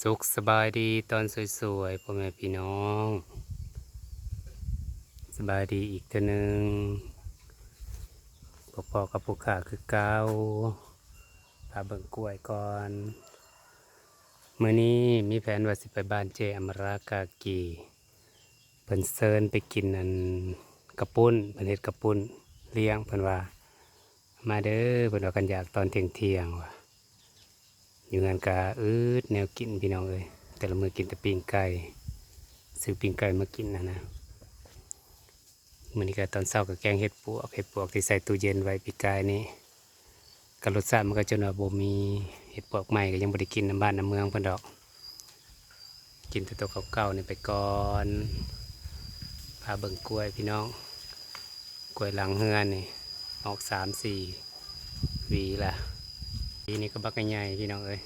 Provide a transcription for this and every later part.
สุขสบายดีตอนสวยๆพ่อแม่พี่น้อง สบายดีอีกเท่านึงพอๆกับผู้ขาคือเก้าพาเบิ่งกล้วยก่อนเมื้อนี้มีแผนว่าสิไปบ้านเจอมรากากีเพิ่นเซิญไปกินอันกระปุ้นเพิ่นเฮ็ดกระปุ้นเลี้ยงเพิ่นว่า มาเด้อเพิ่นว่ากันอยากตอนเที่ยงๆว่ะ อยู่งานกาอืดแนวกินพี่น้องเอ้ยแต่ละมือกินแต่ปิ้งไก่ซื้อปิ้งไก่มากินนะนะมื้อนี้ก็ตอนเช้าก็แกงเห็ดปวกเห็ดปวกที่ใส่ตู้เย็นไว้ปีกายนี่ก็รสชาติมันก็จนว่าบ่มีเห็ดปวกใหม่ก็ยังบ่ได้กินน้ำบ้านน้ำเมืองเพิ่นดอก กินแต่ตัวเก่าๆนี่ไปก่อนพาเบิ่งกล้วยพี่น้อง กล้วยหลังเฮือนนี่ออกสามสี่หวีละ วีนี่ก็บักใหญ่พี่น้องเอ้ย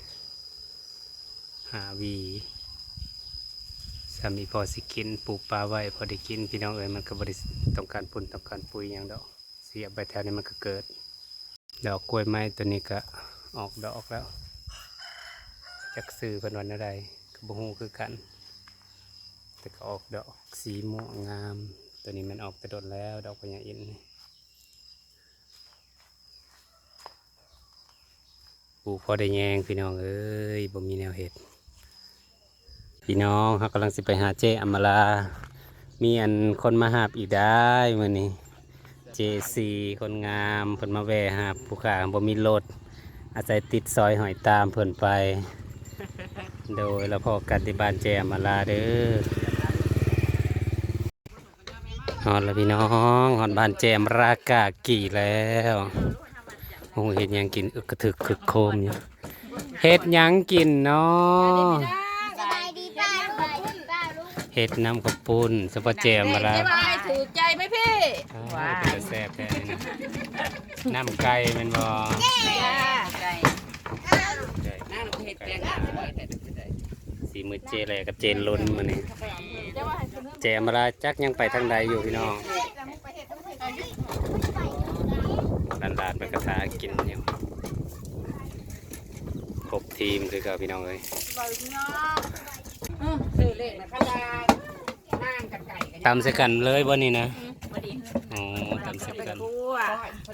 หาวีสามีพอสิกินปลูกปลาไว้พอได้กินพี่น้องเอ้ยมันก็บริต้องการปุ่นต้องการปุ๋ยอย่างดอก เสียบไปแถวนี้มันก็เกิด ดอกกล้วยไม้ตัวนี้ก็ออกดอกแล้วจักซื้อเพิ่นวันอะไรก็บ่ฮู้คือกัน แต่ก็ออกดอกสีม่วงงาม ตัวนี้มันออกแต่โดดแล้ว ดอกพญาอินทร์นี่ ป ลูกพอได้แยงพี่น้องเอ้ยบ่มีแนวเห็ดพี่น้องเขากำลังสิไปหาเจอมลา มีอันคนมาหาบอีกได้มื่อนี้เจซีคนงามเพิ่นมาแวะหาบผู้ขาบ่มีรถอาศัยติดซอยหอยตามเพิ่นไป โดยเราพอกันที่บ้านเจอมลาเด้อฮอดแล้วพี่น้องฮอดบ้านเจมรากากี่แล้ว โอ้เห็ดหยังกินอึกกระถึกคึกโคมอยู่เห็ดหยังกินเนาะสบายดีป้าลูกป้าลูกเห็ดน้ำกระปุนสปาเจมมาแล้วจะมาให้ถูกใจไหมพี่ว้าวเป็นตาแซ่บแท้นี่นะน้ำไก่แมันบ่จ้าไก่น้ำเห็ดแป้งสีมือเจแลกับเจนล้นมานี่เจมาลาจักยังไปทางใดอยู่พี่น้องลานลานๆไปกระทากินอยู่ครบทีมคือเกับพี่น้องเลยซื้อเลขนะพะลานั่งกับไก่กันตำใส่กันเลยบ่นี่นะพอดีอ๋อตำใส่กันทั่ว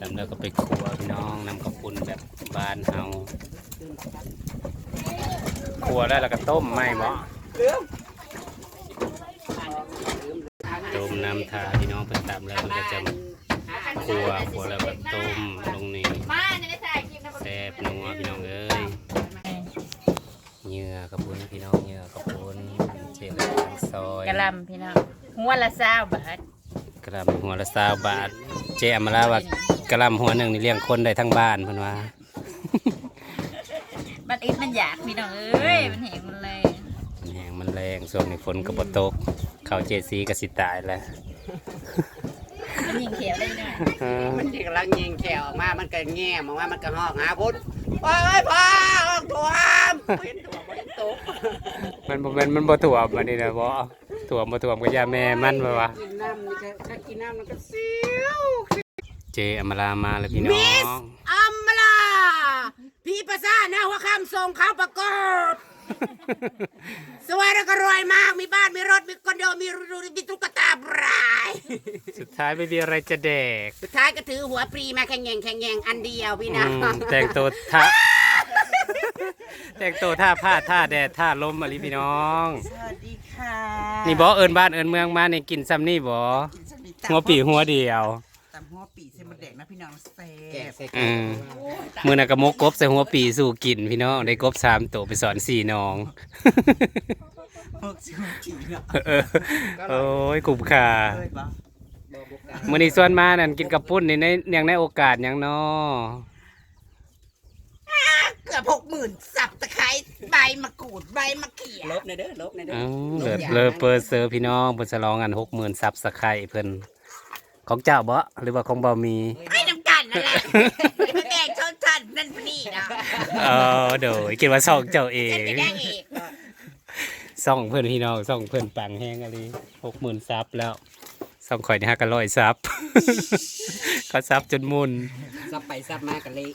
ตำแล้วก็ไปคั่วพี่น้องนำข้าวปุ้นแบบบ้านเฮาคั่วแล้วแล้วก็ต้มไม่บ่ต้มน้ำทาพี่น้องเพิ่นตำแล้วมันก็จะ คั่วคั่วแล้วก็ต้มลงนี่มาในสายกินนะแซ่บนัวพี่น้องเอ้ยเหยื่อกระปุ้นพี่น้องเหยื่อกระปุ้นเจลทั้งซอยกะลำพี่น้องหัวละเศร้าบาทกระลำหัวละสาวบาท เจอมาแล้วว่ากระลำหัวหนึ่งนี่เลี้ยงคนได้ทั้งบ้านเพิ่นว่ามันอิดมันอยากพี่น้องเอ้ยมันเห็นมันเลยมันแหงมันแรงส่วนในฝนก็บ่ตกเขาเจซีก็สิตายแล้ว มันยิงเขียวได้หน่อยมันที่กำลังยิงแขวออกมา มันก็แง่มออกมามันก็หอกหาพุทธโอ้ยพ่อออกตัวมเห็นตัวบ่เห็นตัวมันบ่แม่นมันบ่ถ่วมอันนี้นะบ่ถ่วมบ่ถ่วมก็อย่าแม่มันว่าว่ากินน้ำนี่ก็ถ้ากินน้ำมันก็เสียวเจอมลามาแล้วพี่น้อง อัมลาพี่ประสาหน้าหัวคำส่งเขาประกอบ สวยแล้วก็รวยมาก มีบ้าน มีรถ มีคอนโด มีรูมีตุ๊กตาบราย สุดท้ายไม่มีอะไรจะแดกสุดท้ายก็ถือหัวปรีมาแข่งแข่งแข่งแข่งอันเดียวพี่นะอืมแต่งตัวท่า แต่งตัวท่าผ้าท่าแดดท่าลมอะไรพี่น้อง สวัสดีค่ะนี่บ่เอิ้นบ้านเอิ้นเมืองมานี่กินซ้ำนี่บ่หัวปีหัวเดียว ตำหัวปีเส้นมะ แดงนะพี่น้องแซ่แกะบใส่อืมมื้อนั้นก็มกกบใส่หัวปีสู่กินพี่น้องได้กบสามตัวไปสอนสี่น้องพวกชิวขี่เนาะเออโอ้ยคุ้มค่าเอ้ยบ่มื้อนี้ส่วนมานั่นกินกับปุ้นนี่ในเนื่องในโอกาสหยังน้อเกือบหกหมื่นสับตะไคร้ใบมะกรูดใบมะเขียลบในเด้อลบในเด้ออ้าวเลิศเลอเปอร์เซอร์พี่น้องเพิ่นฉลองกัน60,000ซับสไครต์เพิ่น ของเจ้าบ่หรือว่าของบ่มีให้น้ำกันนั่นแหละไม่แดงชนชันนั่นนี่นะเออโดยคิดว่าซ่องเจ้าเอเส้นงไปแดงเอกซ่องเพื่อนพี่น้องซ่องเพื่อนปังแห้งอะไรหกหมื่นซับแล้วซ่องข่อยนี่ฮะก็ร้อยซับเขาซับจนมุนซับไปซับมากันเลย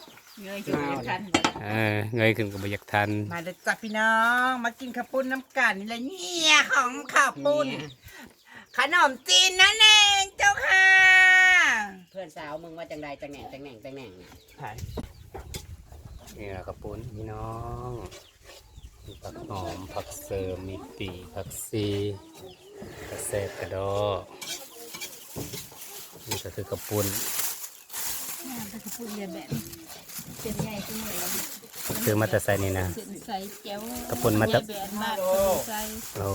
เงยขึ้นไปทันเออเงยขึ้นก็บ่อยากทัน มาเลยจ้ะพี่น้อง มากินข้าวปุ้นน้ำกันนี่แหละเนี่ยของข้าวปุ้น ขนมจีนนั่นเองเจ้าค่ะ เพื่อนสาวมึงว่าจังใดจังแหน่งจังแหน่งจังแหน่งเนี่ยนี่ล่ะกระปุ้นพี่น้องมีผักหอมผักเสริมมีปีผักซีกระเซบกระดอกนี่ก็คือกระปุ้น ถ้าเขาพูดเรียนแบบเป็นใหญ่ขึ้นเลยแล้วคือมาแต่ใส่นี่นะขึ้นใส่แก้วกระปุ้นมาจากแบนมากใส่โอ้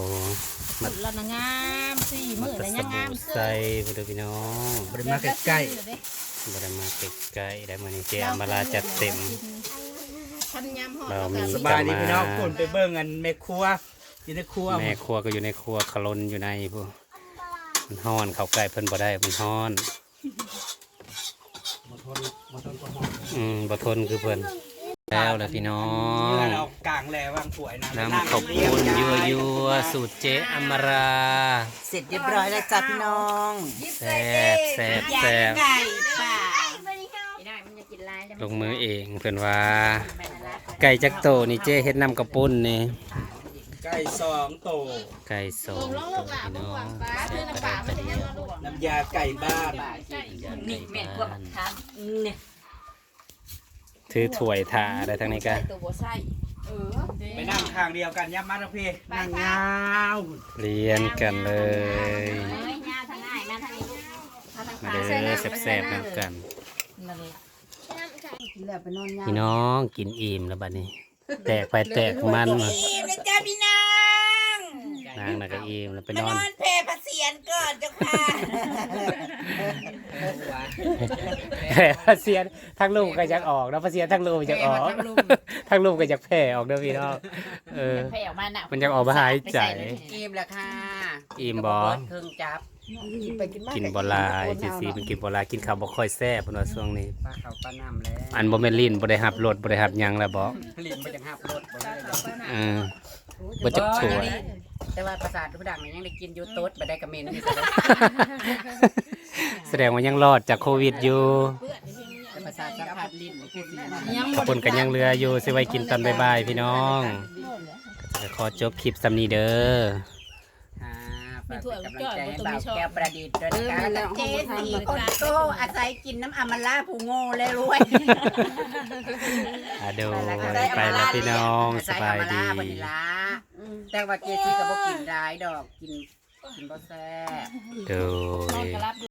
สุดละนะงามสี่มามือแต่ละสยังงาบู่มใส่พี่ดูพี่น้องบริมาใกล้บ่ได้มาใกล้ๆได้มานี่เจอมาลาจัดเต็มทันยำหอดเรามี ๆสบายดีพี่น้องคนไปเบิ่งกันแม่ครัวอยู่ในครัวแม่ครัวก็อยู่ในครัวขลนอยู่ในพวกมันฮ้อนเข้าใกล้เพิ่นบ่ได้มันฮ้อน อืมบ่ทนคือเพิ่นแล้วล่ะพี่น้องเรากลางแลวางป่วยนะน้ำข้าวปุ้นยัวยัวๆสูตรเจ๊อมราเสร็จเรียบร้อยแล้วจ้ะพี่น้อง แซ่บแซ่บแซ่บไก่ป่าไม่ได้มันจะกินลายแล้วลงมือเองเพิ่นว่า ไก่จักโตนี่เจ๊เฮ็ดน้ำกระปุ้นนี่ไก่สองโตไก่สองตัวพี่น้องน้ำยาไก่บ้านนี่แม่ก็ทานเนี่ยถือถ้วยถาได้ทั้งนี้กันตัวบัวไส้เออไปนั่งทางเดียวกันยับมาทางพี่นั่งเงาเรียนกันเลยเฮ้ยหน้าทางง่ายมาทางนี้ลูกมาทางมาขาเด้อแซ่บๆนำกันนั่นแหละพี่น้องกินอิ่มแล้วบัดนี้ แตกไปแตกมันอิ่มเลยจ้าพี่น้อง นางน่ะก็อิ่มแล้วไปมานอนนอนเพลพระเสียนก่อนเจ้าค่ะแผ่พระเสียนทั้งลูกก็อยากออกแล้วพระเสียนทั้งลูกอยากออกทั้งลูกก็อยากแผ่ออกเด้อพี่น้องเออ แผ่ออกมาหนักมันอยากออกมาหายใจ อิ่มแล้วค่ะอิ่มบ่ เครื่องจับกินบ่หลายจังซี่มันกินบ่หลายกินข้าวบ่ค่อยแซ่บเพิ่นว่าช่วงนี้ ปลาเขาปลาน้ำแล้วอันบ่แม่นลิ้นบ่ได้หับรสบ่ได้หับหยังแล้วบ่ลิ้นไปจังหับรถบ่ได้เลยเออ บ่จักชั่ว แต่ว่าประสาทผู้ดังนี่ยังได้กินอยู่โต๊ดบ่ได้กระเมนอยู่แต่แสดงว่ายังรอดจากโควิดอยู่ประสาทสัมผัสลิ้นนี่คือสิขอบคุณกันยังเหลืออยู่สิไว้กินตอนบ่ายๆพี่น้องก็จะขอจบคลิปสำนี้เด้อค่ะ ฝากเป็นกำลังใจให้บ่าวแก้วประดิษฐ์ด้วยนะคะแล้วเจสี่คนโตอาศัยกินน้ำอมราผู้โง่เลยรวยอาโดยไปแล้วพี่น้องสบายดีอาศัอมรบันิลาแต่ว่าเจสี่ก็บ่กินร้ายดอก กินกินบ่แซ่บ โดย